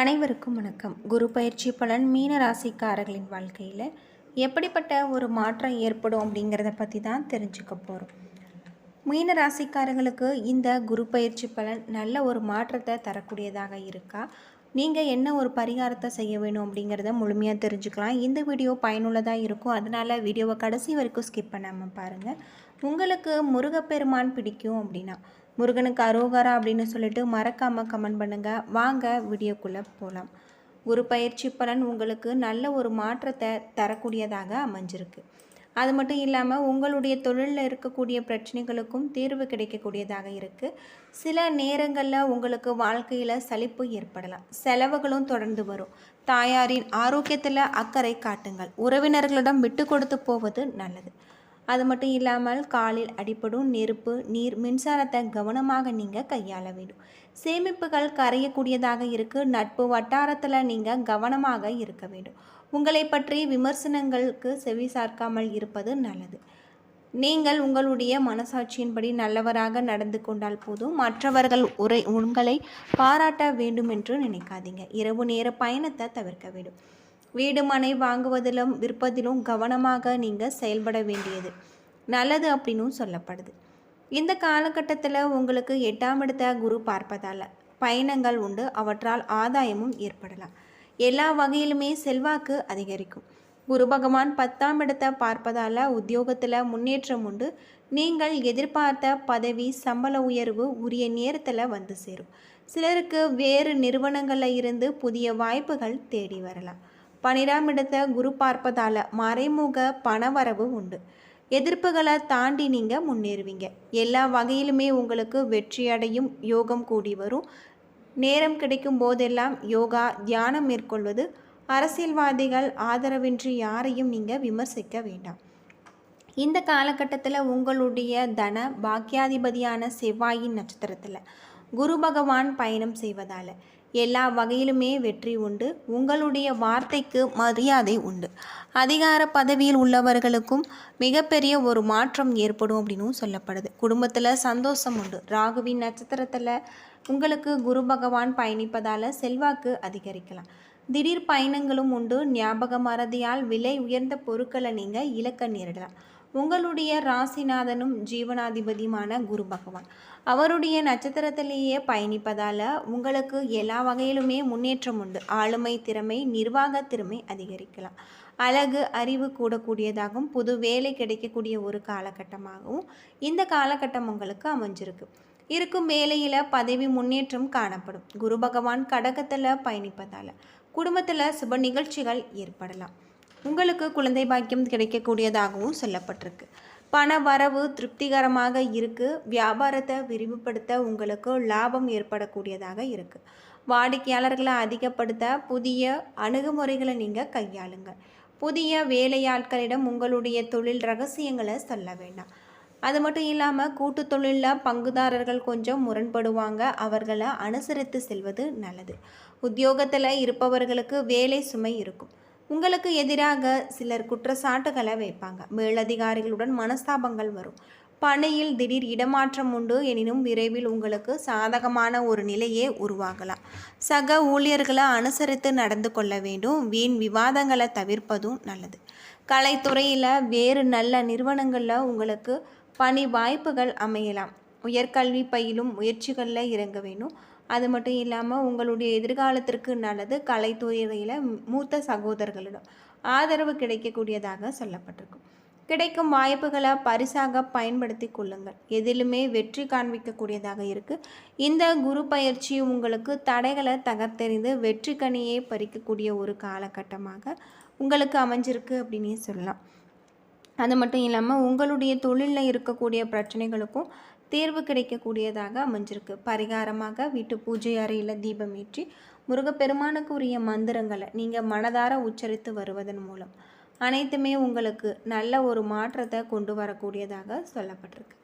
அனைவருக்கும் வணக்கம். குரு பயிற்சி பலன் மீன ராசிக்காரர்களின் வாழ்க்கையில் எப்படிப்பட்ட ஒரு மாற்றம் ஏற்படும் அப்படிங்கிறத பற்றி தான் தெரிஞ்சுக்க போகிறோம் மீன ராசிக்காரர்களுக்கு இந்த குரு பயிற்சி பலன் நல்ல ஒரு மாற்றத்தை தரக்கூடியதாக இருக்கா? நீங்கள் என்ன ஒரு பரிகாரத்தை செய்ய வேணும் அப்படிங்கிறத முழுமையாக தெரிஞ்சுக்கலாம். இந்த வீடியோ பயனுள்ளதாக இருக்கும். அதனால் வீடியோவை கடைசி வரைக்கும் ஸ்கிப் பண்ணாமல் பாருங்கள் உங்களுக்கு முருகப்பெருமான் பிடிக்கும் அப்படின்னா முருகனுக்கு அரோகரா அப்படின்னு சொல்லிட்டு மறக்காமல் கமெண்ட் பண்ணுங்கள் வாங்க வீடியோக்குள்ளே போகலாம் குரு பயிற்சி பலன் உங்களுக்கு நல்ல ஒரு மாற்றத்தை தரக்கூடியதாக அமைஞ்சிருக்கு. அது மட்டும் இல்லாமல் உங்களுடைய தொழிலில் இருக்கக்கூடிய பிரச்சனைகளுக்கும் தீர்வு கிடைக்கக்கூடியதாக இருக்குது சில நேரங்களில் உங்களுக்கு வாழ்க்கையில் சலிப்பு ஏற்படலாம். செலவுகளும் தொடர்ந்து வரும். தாயாரின் ஆரோக்கியத்தில் அக்கறை காட்டுங்கள். உறவினர்களிடம் விட்டு கொடுத்து போவது நல்லது. அது மட்டும் இல்லாமல் காலில் அடிப்படும் நெருப்பு நீர் மின்சாரத்தை கவனமாக நீங்கள் கையாள வேண்டும். சேமிப்புகள் கரையக்கூடியதாக இருக்குது நட்பு வட்டாரத்தில் நீங்கள் கவனமாக இருக்க வேண்டும். உங்களை பற்றி விமர்சனங்களுக்கு செவி சார்க்காமல் இருப்பது நல்லது. நீங்கள் உங்களுடைய மனசாட்சியின்படி நல்லவராக நடந்து கொண்டால் போதும். மற்றவர்கள் உரை உங்களை பாராட்ட வேண்டும் என்று நினைக்காதீங்க. இரவு நேர பயணத்தை தவிர்க்க வேண்டும். வீடு மனை வாங்குவதிலும் விற்பதிலும் கவனமாக நீங்கள் செயல்பட வேண்டியது. நல்லது அப்படின்னும் சொல்லப்படுது. இந்த காலகட்டத்தில் உங்களுக்கு எட்டாம் இடத்த குரு பார்ப்பதால் பயணங்கள் உண்டு. அவற்றால் ஆதாயமும் ஏற்படலாம். எல்லா வகையிலுமே செல்வாக்கு அதிகரிக்கும். குரு பகவான் பத்தாம் இடத்தை பார்ப்பதால் உத்தியோகத்தில் முன்னேற்றம் உண்டு. நீங்கள் எதிர்பார்த்த பதவி சம்பள உயர்வு உரிய நேரத்தில் வந்து சேரும். சிலருக்கு வேறு நிறுவனங்களில் இருந்து புதிய வாய்ப்புகள் தேடி வரலாம். பனிரெண்டாம் இடத்தை குரு பார்ப்பதால் மறைமுக பணவரவு உண்டு. எதிர்ப்புகளை தாண்டி நீங்கள் முன்னேறுவீங்க. எல்லா வகையிலுமே உங்களுக்கு வெற்றி அடையும் யோகம் கூடி வரும். நேரம் கிடைக்கும் போதெல்லாம் யோகா தியானம் மேற்கொள்வது அரசியல்வாதிகள் ஆதரவின்றி யாரையும் நீங்கள் விமர்சிக்க வேண்டாம். இந்த காலகட்டத்தில் உங்களுடைய தன பாக்கியாதிபதியான செவ்வாயின் நட்சத்திரத்தில் குரு பகவான் பயணம் செய்வதால். எல்லா வகையிலுமே வெற்றி உண்டு. உங்களுடைய வார்த்தைக்கு மரியாதை உண்டு. அதிகார பதவியில் உள்ளவர்களுக்கும் மிகப்பெரிய ஒரு மாற்றம் ஏற்படும் அப்படின்னும் சொல்லப்படுது. குடும்பத்தில் சந்தோஷம் உண்டு. ராகுவின் நட்சத்திரத்தில் உங்களுக்கு குரு பகவான் பயணிப்பதால் செல்வாக்கு அதிகரிக்கலாம். திடீர் பயணங்களும் உண்டு. ஞாபக மறதியால் விலை உயர்ந்த பொருட்களை நீங்கள் இழக்க நேரிடலாம். உங்களுடைய ராசிநாதனும் ஜீவனாதிபதியுமான குரு பகவான். அவருடைய நட்சத்திரத்திலேயே பயணிப்பதால் உங்களுக்கு எல்லா வகையிலுமே முன்னேற்றம் உண்டு. ஆளுமை திறமை நிர்வாக திறமை அதிகரிக்கலாம். அழகு அறிவு கூடக்கூடியதாகவும் புது வேலை கிடைக்கக்கூடிய ஒரு காலகட்டமாகவும் இந்த காலகட்டம் உங்களுக்கு அமைஞ்சிருக்கு. இருக்கும் வேலையில் பதவி முன்னேற்றம் காணப்படும். குரு பகவான் கடகத்தில் பயணிப்பதால் குடும்பத்தில் சுப நிகழ்ச்சிகள் ஏற்படலாம். உங்களுக்கு குழந்தை பாக்கியம் கிடைக்கக்கூடியதாகவும் சொல்லப்பட்டிருக்கு. பண வரவு திருப்திகரமாக இருக்குது வியாபாரத்தை விரிவுபடுத்த உங்களுக்கு லாபம் ஏற்படக்கூடியதாக இருக்குது வாடிக்கையாளர்களை அதிகப்படுத்த புதிய அணுகுமுறைகளை நீங்கள் கையாளுங்க. புதிய வேலையாட்களிடம் உங்களுடைய தொழில் ரகசியங்களை சொல்ல வேண்டாம். அது மட்டும் இல்லாமல் கூட்டு தொழிலில் பங்குதாரர்கள் கொஞ்சம் முரண்படுவாங்க. அவர்களை அனுசரித்து செல்வது நல்லது. உத்தியோகத்தில் இருப்பவர்களுக்கு வேலை சுமை இருக்கும். உங்களுக்கு எதிராக சிலர் குற்றச்சாட்டுகளை வைப்பாங்க. மேலதிகாரிகளுடன் மனஸ்தாபங்கள் வரும். பணியில் திடீர் இடமாற்றம் உண்டு எனினும் விரைவில் உங்களுக்கு சாதகமான ஒரு நிலையே உருவாகலாம். சக ஊழியர்களை அனுசரித்து நடந்து கொள்ள வேண்டும். வீண் விவாதங்களை தவிர்ப்பதும் நல்லது. கலைத்துறையில் வேறு நல்ல நிறுவனங்களில் உங்களுக்கு பணி வாய்ப்புகள் அமையலாம். உயர்கல்வி பயிலும் முயற்சிகளில் இறங்க வேணும் அது மட்டும் இல்லாமல் உங்களுடைய எதிர்காலத்திற்கு நல்லது. கலைத்துறையில் மூத்த சகோதரர்களிடம் ஆதரவு கிடைக்கக்கூடியதாக சொல்லப்பட்டிருக்கும். கிடைக்கும் வாய்ப்புகளை பரிசாக பயன்படுத்தி கொள்ளுங்கள். எதிலுமே வெற்றி காண்பிக்கக்கூடியதாக இருக்குது இந்த குரு பயிற்சி உங்களுக்கு தடைகளை தகர்த்தெறிந்து வெற்றி கனியை பறிக்கக்கூடிய ஒரு காலகட்டமாக உங்களுக்கு அமைஞ்சிருக்கு அப்படின்னே சொல்லலாம். அது மட்டும் இல்லாமல் உங்களுடைய தொழிலில் இருக்கக்கூடிய பிரச்சனைகளுக்கும் தீர்வு கிடைக்கக்கூடியதாக அமைஞ்சிருக்கு. பரிகாரமாக வீட்டு பூஜை அறையில் தீபம் ஏற்றி முருகப்பெருமானுக்கு உரிய மந்திரங்களை நீங்கள் மனதார உச்சரித்து வருவதன் மூலம் அனைத்துமே உங்களுக்கு நல்ல ஒரு மாற்றத்தை கொண்டு வரக்கூடியதாக சொல்லப்பட்டிருக்கு.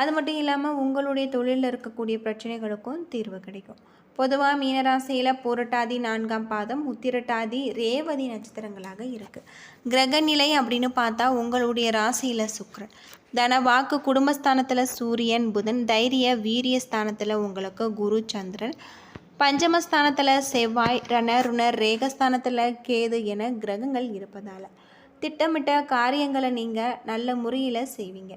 அது மட்டும் இல்லாமல் உங்களுடைய தொழிலில் இருக்கக்கூடிய பிரச்சனைகளுக்கும் தீர்வு கிடைக்கும். பொதுவாக மீனராசியில் பூரட்டாதி நான்காம் பாதம் உத்திரட்டாதி ரேவதி நட்சத்திரங்களாக இருக்குது கிரகநிலை அப்படின்னு பார்த்தா உங்களுடைய ராசியில் சுக்ரன் தன வாக்கு குடும்பஸ்தானத்தில் சூரியன் புதன் தைரிய வீரிய ஸ்தானத்தில் உங்களுக்கு குரு சந்திரன். பஞ்சமஸ்தானத்தில் செவ்வாய் ரண ருணர் ரேகஸ்தானத்தில் கேது என கிரகங்கள் இருப்பதால். திட்டமிட்ட காரியங்களை நீங்கள் நல்ல முறையில் செய்வீங்க.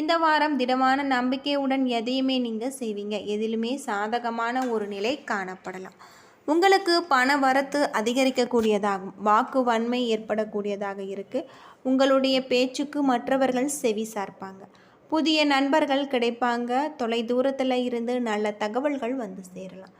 இந்த வாரம் திடமான நம்பிக்கையுடன் எதையுமே நீங்கள் செய்வீங்க. எதிலுமே சாதகமான ஒரு நிலை காணப்படலாம். உங்களுக்கு பண வரத்து அதிகரிக்கக்கூடியதாகும். வாக்கு வன்மை ஏற்படக்கூடியதாக இருக்குது உங்களுடைய பேச்சுக்கு மற்றவர்கள் செவி சார்ப்பாங்க. புதிய நண்பர்கள் கிடைப்பாங்க. தொலை தூரத்தில் இருந்து நல்ல தகவல்கள் வந்து சேரலாம்.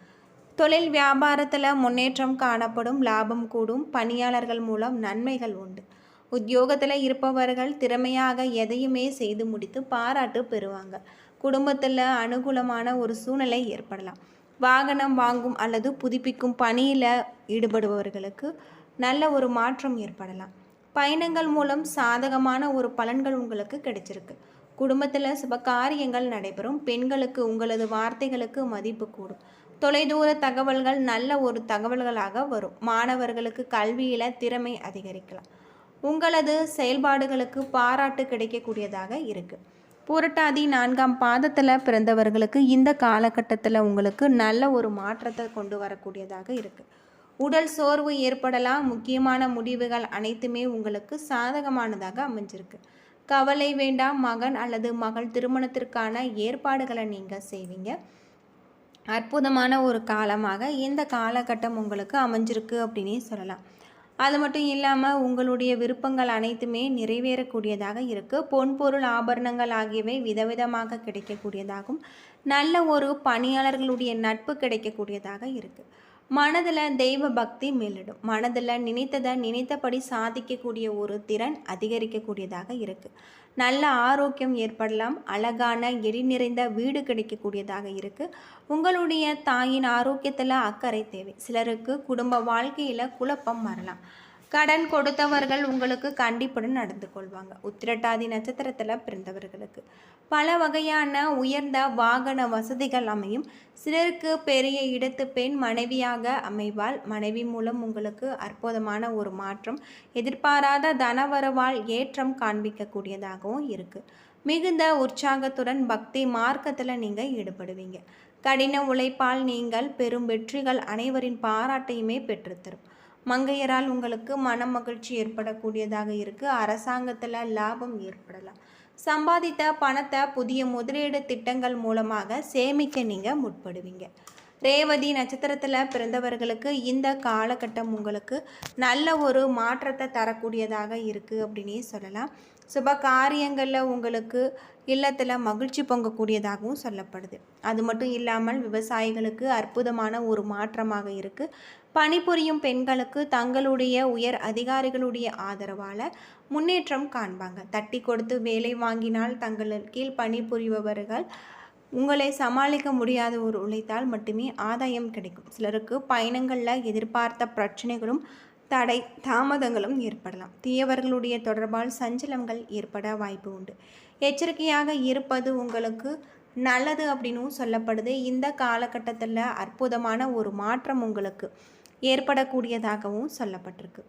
தொழில் வியாபாரத்தில் முன்னேற்றம் காணப்படும். லாபம் கூடும். பணியாளர்கள் மூலம் நன்மைகள் உண்டு. உத்தியோகத்தில் இருப்பவர்கள் திறமையாக எதையுமே செய்து முடித்து பாராட்டு பெறுவாங்க. குடும்பத்தில் அனுகூலமான ஒரு சூழ்நிலை ஏற்படலாம். வாகனம் வாங்கும் அல்லது புதுப்பிக்கும் பணியில் ஈடுபடுபவர்களுக்கு நல்ல ஒரு மாற்றம் ஏற்படலாம். பயணங்கள் மூலம் சாதகமான ஒரு பலன்கள் உங்களுக்கு கிடைச்சிருக்கு. குடும்பத்தில் சுப காரியங்கள் நடைபெறும். பெண்களுக்கு உங்களது வார்த்தைகளுக்கு மதிப்பு கூடும். தொலைதூர தகவல்கள் நல்ல ஒரு தகவல்களாக வரும். மாணவர்களுக்கு கல்வியில் திறமை அதிகரிக்கலாம். உங்களது செயல்பாடுகளுக்கு பாராட்டு கிடைக்கக்கூடியதாக இருக்குது புரட்டாதி நான்காம் பாதத்தில் பிறந்தவர்களுக்கு இந்த காலகட்டத்தில் உங்களுக்கு நல்ல ஒரு மாற்றத்தை கொண்டு வரக்கூடியதாக இருக்குது உடல் சோர்வு ஏற்படலாம். முக்கியமான முடிவுகள் அனைத்துமே உங்களுக்கு சாதகமானதாக அமைஞ்சிருக்கு. கவலை வேண்டாம். மகன் அல்லது மகள் திருமணத்திற்கான ஏற்பாடுகளை நீங்கள் செய்வீங்க. அற்புதமான ஒரு காலமாக இந்த காலகட்டம் உங்களுக்கு அமைஞ்சிருக்கு அப்படின்னே சொல்லலாம். அது மட்டும் இல்லாமல் உங்களுடைய விருப்பங்கள் அனைத்துமே நிறைவேறக்கூடியதாக இருக்குது பொன்பொருள் ஆபரணங்கள் ஆகியவை விதவிதமாக கிடைக்கக்கூடியதாகும். நல்ல ஒரு பணியாளர்களுடைய நட்பு கிடைக்கக்கூடியதாக இருக்குது மனதில் தெய்வ பக்தி மேலிடும். மனதில் நினைத்ததை நினைத்தபடி சாதிக்கக்கூடிய ஒரு திறன் அதிகரிக்கக்கூடியதாக இருக்குது நல்ல ஆரோக்கியம் ஏற்படலாம் அழகான எரி நிறைந்த வீடு கிடைக்கக்கூடியதாக இருக்குது உங்களுடைய தாயின் ஆரோக்கியத்தில் அக்கறை தேவை. சிலருக்கு குடும்ப வாழ்க்கையில் குழப்பம் வரலாம். கடன் கொடுத்தவர்கள் உங்களுக்கு கண்டிப்புடன் நடந்து கொள்வாங்க. உத்திரட்டாதி நட்சத்திரத்தில் பிறந்தவர்களுக்கு. பல வகையான உயர்ந்த வாகன வசதிகள் அமையும். சிலருக்கு பெரிய இடத்து பெண் மனைவியாக அமைவால் மனைவி மூலம் உங்களுக்கு அற்புதமான ஒரு மாற்றம் எதிர்பாராத தனவரவால் ஏற்றம் காண்பிக்கக்கூடியதாகவும் இருக்குது மிகுந்த உற்சாகத்துடன் பக்தி மார்க்கத்தில் நீங்கள் ஈடுபடுவீங்க. கடின உழைப்பால் நீங்கள் பெரும் வெற்றிகள் அனைவரின் பாராட்டையுமே பெற்றுத்தரும். மங்கையரால் உங்களுக்கு மன மகிழ்ச்சி ஏற்படக்கூடியதாக இருக்குது அரசாங்கத்தில் லாபம் ஏற்படலாம். சம்பாதித்த பணத்தை புதிய முதலீடு திட்டங்கள் மூலமாக சேமிக்க நீங்கள் முற்படுவீங்க. ரேவதி நட்சத்திரத்தில் பிறந்தவர்களுக்கு இந்த காலகட்டம் உங்களுக்கு நல்ல ஒரு மாற்றத்தை தரக்கூடியதாக இருக்குது அப்படின்னே சொல்லலாம். சுப காரியங்களில் உங்களுக்கு இல்லத்தில் மகிழ்ச்சி பொங்கக்கூடியதாகவும் சொல்லப்படுது. அது மட்டும் இல்லாமல் விவசாயிகளுக்கு அற்புதமான ஒரு மாற்றமாக இருக்குது பணிபுரியும் பெண்களுக்கு தங்களுடைய உயர் அதிகாரிகளுடைய ஆதரவால் முன்னேற்றம் காண்பாங்க. தட்டி கொடுத்து வேலை வாங்கினால் தங்கள் கீழ் பணிபுரிபவர்கள் உங்களை சமாளிக்க முடியாத ஒரு உழைத்தால் மட்டுமே ஆதாயம் கிடைக்கும். சிலருக்கு பயணங்களில் எதிர்பார்த்த பிரச்சனைகளும் தடை தாமதங்களும் ஏற்படலாம். தீயவர்களுடைய தொடர்பால் சஞ்சலங்கள் ஏற்பட வாய்ப்பு உண்டு. எச்சரிக்கையாக இருப்பது உங்களுக்கு நல்லது அப்படின்னும் சொல்லப்படுது. இந்த காலகட்டத்தில் அற்புதமான ஒரு மாற்றம் உங்களுக்கு ஏற்படக்கூடியதாகவும் சொல்லப்பட்டிருக்கு.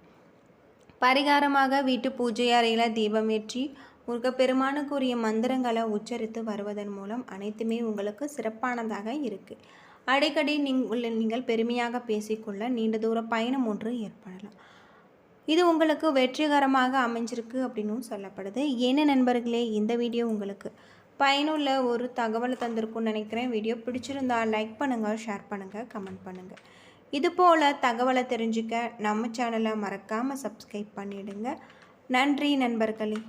பரிகாரமாக வீட்டு பூஜை அறையில் தீபமேற்றி முருகப்பெருமானுக்குரிய மந்திரங்களை உச்சரித்து வருவதன் மூலம் அனைத்துமே உங்களுக்கு சிறப்பானதாக இருக்குது அடிக்கடி நீங்கள் நீங்கள் பெருமையாக பேசிக்கொள்ள நீண்ட தூர பயணம் ஒன்று ஏற்படலாம். இது உங்களுக்கு வெற்றிகரமாக அமைஞ்சிருக்கு அப்படின்னும் சொல்லப்படுது. என்ன நண்பர்களே இந்த வீடியோ உங்களுக்கு பயனுள்ள ஒரு தகவலை தந்திருக்கும்னு நினைக்கிறேன். வீடியோ பிடிச்சிருந்தா லைக் பண்ணுங்கள் ஷேர் பண்ணுங்கள் கமெண்ட் பண்ணுங்கள் இது போல் தகவலை தெரிஞ்சுக்க நம்ம சேனலை மறக்காமல் சப்ஸ்கிரைப் பண்ணிவிடுங்க நன்றி நண்பர்களே.